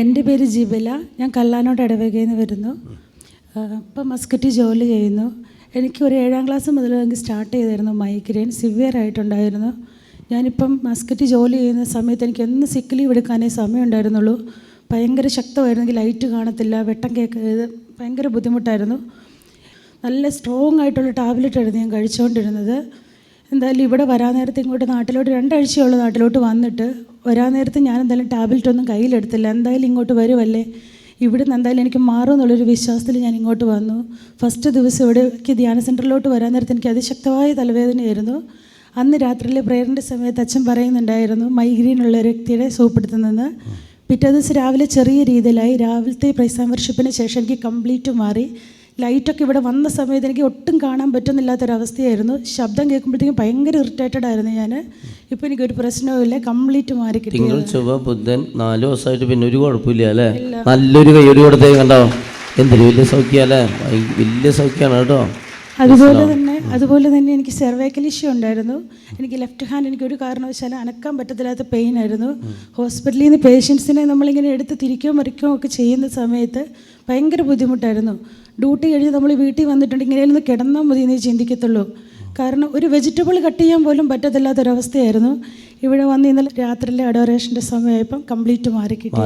എന്റെ പേര് ജിബല. ഞാൻ കല്ലാനോട് ഇടവകയിൽ നിന്ന് വരുന്നു ഇപ്പം മസ്കറ്റ് ജോലി ചെയ്യുന്നു. എനിക്ക് ഒരു ഏഴാം ക്ലാസ് മുതൽ എനിക്ക് സ്റ്റാർട്ട് ചെയ്തായിരുന്നു മൈഗ്രെയിൻ സിവിയർ ആയിട്ടുണ്ടായിരുന്നു. ഞാനിപ്പം മസ്കറ്റ് ജോലി ചെയ്യുന്ന സമയത്ത് എനിക്ക് എന്ന് സിക്ക് ലീവ് എടുക്കാനേ സമയമുണ്ടായിരുന്നുള്ളൂ ഭയങ്കര ശക്തമായിരുന്നെങ്കിൽ ലൈറ്റ് കാണത്തില്ല വെട്ടം കേൾക്കരുത് ഭയങ്കര ബുദ്ധിമുട്ടായിരുന്നു. നല്ല സ്ട്രോങ് ആയിട്ടുള്ള ടാബ്ലറ്റ് ആയിരുന്നു ഞാൻ കഴിച്ചുകൊണ്ടിരുന്നത്. എന്തായാലും ഇവിടെ വരാൻ നേരത്തെ ഇങ്ങോട്ട് നാട്ടിലോട്ട് രണ്ടാഴ്ചയുള്ള നാട്ടിലോട്ട് വന്നിട്ട്. വരാൻ നേരത്ത് ഞാൻ എന്തായാലും ടാബ്ലറ്റ് ഒന്നും കയ്യിലെടുത്തില്ല. എന്തായാലും ഇങ്ങോട്ട് വരുമല്ലേ ഇവിടുന്ന് എന്തായാലും എനിക്ക് മാറും എന്നുള്ളൊരു വിശ്വാസത്തിൽ ഞാൻ ഇങ്ങോട്ട് വന്നു. ഫസ്റ്റ് ദിവസം ഇവിടേക്ക് ധ്യാന സെന്ററിലോട്ട് വരാൻ നേരത്ത് എനിക്ക് അതിശക്തമായ തലവേദനയായിരുന്നു. അന്ന് രാത്രിയിലെ പ്രേയറിന്റെ സമയത്ത് അച്ഛൻ പറയുന്നുണ്ടായിരുന്നു മൈഗ്രെയിൻ ഉള്ള ഒരു വ്യക്തിയുടെ സോപ്പെടുത്തുന്നെന്ന് പിറ്റേ ദിവസം രാവിലെ ചെറിയ രീതിയിലായി. രാവിലത്തെ പ്രൈസാം വർഷിപ്പിന് ശേഷം എനിക്ക് കംപ്ലീറ്റ് മാറി. ലൈറ്റൊക്കെ ഇവിടെ വന്ന സമയത്ത് എനിക്ക് ഒട്ടും കാണാൻ പറ്റുന്നില്ലാത്തൊരവസ്ഥയായിരുന്നു. ശബ്ദം കേൾക്കുമ്പോഴത്തേക്കും ഭയങ്കര ഇറിറ്റേറ്റഡ് ആയിരുന്നു ഞാൻ ഇപ്പോൾ എനിക്കൊരു പ്രശ്നവുമില്ല കംപ്ലീറ്റ് മാറി കിട്ടി. തിങ്കൾ ചൊവ്വ ബുധൻ നാല് ദിവസമായിട്ട് പിന്നെ ഒരു കുഴപ്പമില്ല അല്ലേ? നല്ലൊരു കയ്യൊരു കൊടുത്തേ കണ്ടോ എന്തൊരു വലിയ സൗഖ്യമല്ലേ വലിയ സൗഖ്യമാണ് കേട്ടോ. അതുപോലെ തന്നെ അതുപോലെ തന്നെ എനിക്ക് സെർവൈക്കൽ ഇഷ്യൂ ഉണ്ടായിരുന്നു. എനിക്ക് ലെഫ്റ്റ് ഹാൻഡ് എനിക്ക് ഒരു കാരണവശാലും അനക്കാൻ പറ്റത്തില്ലാത്ത പെയിൻ ആയിരുന്നു. ഹോസ്പിറ്റലിൽ നിന്ന് പേഷ്യൻസിനെ നമ്മളിങ്ങനെ എടുത്ത് തിരിക്കുകയോ മറിക്കുകയോ ഒക്കെ ചെയ്യുന്ന സമയത്ത് ഭയങ്കര ബുദ്ധിമുട്ടായിരുന്നു. ഡ്യൂട്ടി കഴിഞ്ഞ് നമ്മൾ വീട്ടിൽ വന്നിട്ടുണ്ട് ഇങ്ങനെയൊന്ന് കിടന്നാൽ മതി എന്നേ ചിന്തിക്കത്തുള്ളൂ. കാരണം ഒരു വെജിറ്റബിൾ കട്ട് ചെയ്യാൻ പോലും പറ്റത്തില്ലാത്തൊരവസ്ഥയായിരുന്നു. ഇവിടെ വന്ന് ഇന്നലെ രാത്രിയിലെ അഡോറേഷന്റെ സമയമായപ്പം കംപ്ലീറ്റ് മാറി കിട്ടി